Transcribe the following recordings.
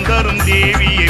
வரம் தரும் தேவியை.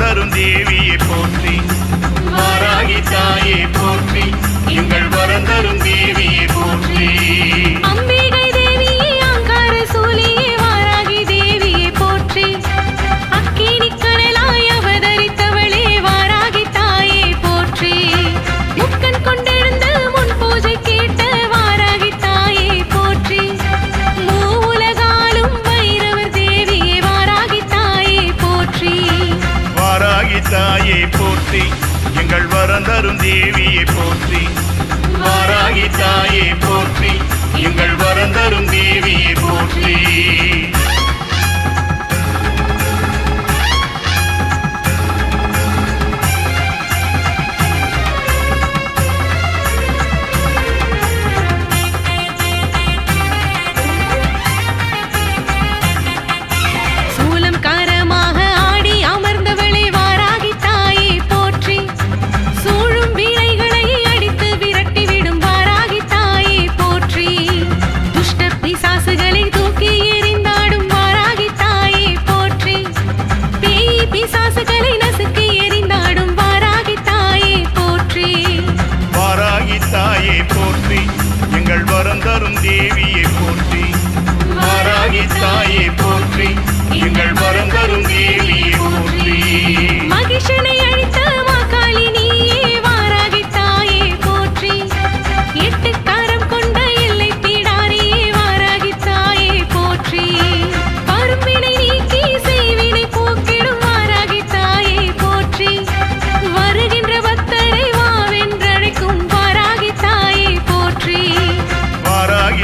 தரும் தேவியை போற்றி. மாராகி தாயை போற்றி. எங்கள் வரம் தரும் தேவியை